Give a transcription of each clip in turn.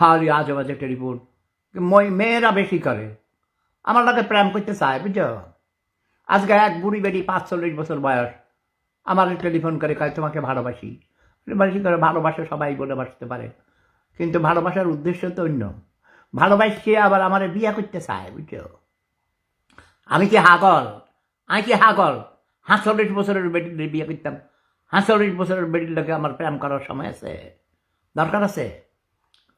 খালি আজে বাজে টেলিফোন মই- মেয়েরা বেশি করে। আমার লাগে প্রেম করতে চায়, বুঝছ? আজকে এক বুড়ি বেটি পাঁচ চল্লিশ বছর বয়স। আমার টেলিফোন করে কয়, তোমাকে ভালোবাসি। বেশি করে, ভালোবাসা সবাই বলে বাসতে পারে। কিন্তু ভালোবাসার উদ্দেশ্য তো অন্য। ভালোবাসছে আবার আমার বিয়ে করতে চায়, বুঝছ? আমি কি হাগল? আমি কি হাগল? হাঁচল্লিশ বছরের বেটির বিয়ে করতাম। হাঁচল্লিশ বছরের বেটির লোকে আমার প্রেম করার সময় আছে। দরকার আছে?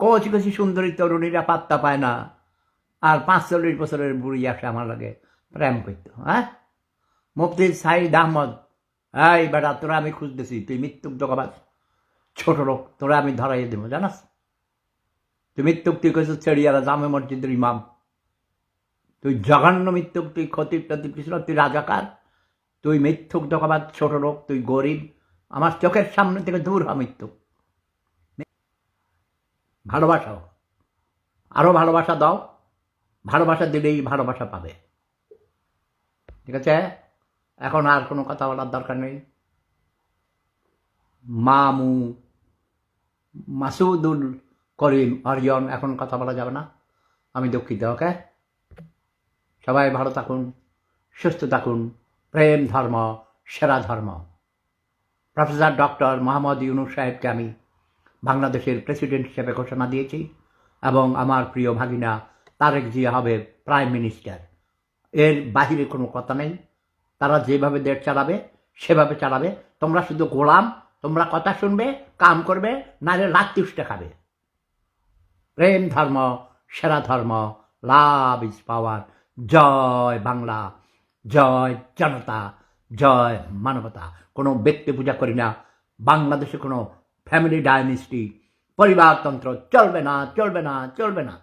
কচি কচি সুন্দরী তরুণীরা পাত্তা পায় না। আর পাঁচচল্লিশ বছরের বুড়ি আসে আমার লাগে প্রেম করতো হ্যাঁ? মুফতি সাইদ আহমদ, এই বেটা, তোরা আমি খুঁজতেছি, তুই মৃত্যুক জগবাদ ছোট লোক, তোরা আমি ধরাই দেবো, জানাস? তুই মৃত্যুক তুই কেছিস চেড়িয়ারা জামে মসজিদের ইমাম। তুই জঘন্য মৃত্যুক, তুই ক্ষতির টতির কিছু তুই রাজাকার। তুই মিথ্যুক জগবাদ ছোট লোক, তুই গরিব। আমার চোখের সামনে থেকে দূর হ মৃত্যুক। ভালোবাসাও। আরও ভালোবাসা দাও, ভালোবাসা দিলেই ভালোবাসা পাবে। ঠিক আছে? এখন আর কোনো কথা বলার দরকার নেই। মামু, মাসুদুল করিম, অরিয়ন, এখন কথা বলা যাবে না। আমি দুঃখিত, ওকে? সবাই ভালো থাকুন, সুস্থ থাকুন। প্রেম ধর্ম, সেরা ধর্ম। প্রফেসর ডক্টর মোহাম্মদ ইউনুস সাহেবকে আমি বাংলাদেশের প্রেসিডেন্ট হিসেবে ঘোষণা দিয়েছি এবং আমার প্রিয় ভাগিনা তারেক জিয়া হবে প্রাইম মিনিস্টার। এর বাহিরে কোনো কথা নেই। তারা যেভাবে দেশ চালাবে, সেভাবে চালাবে। তোমরা শুধু গোলাম, তোমরা কথা শুনবে, কাম করবে, নাহলে লাত্তিউসটা খাবে। প্রেম ধর্ম, সেরা ধর্ম, লাভ ইজ পাওয়ার। জয় বাংলা, জয় জনতা, জয় মানবতা। কোনো ব্যক্তি পূজা করি না। বাংলাদেশে কোনো ফ্যামিলি ডাইনেস্টি পরিবারতন্ত্র চলবে না চলবে না চলবে না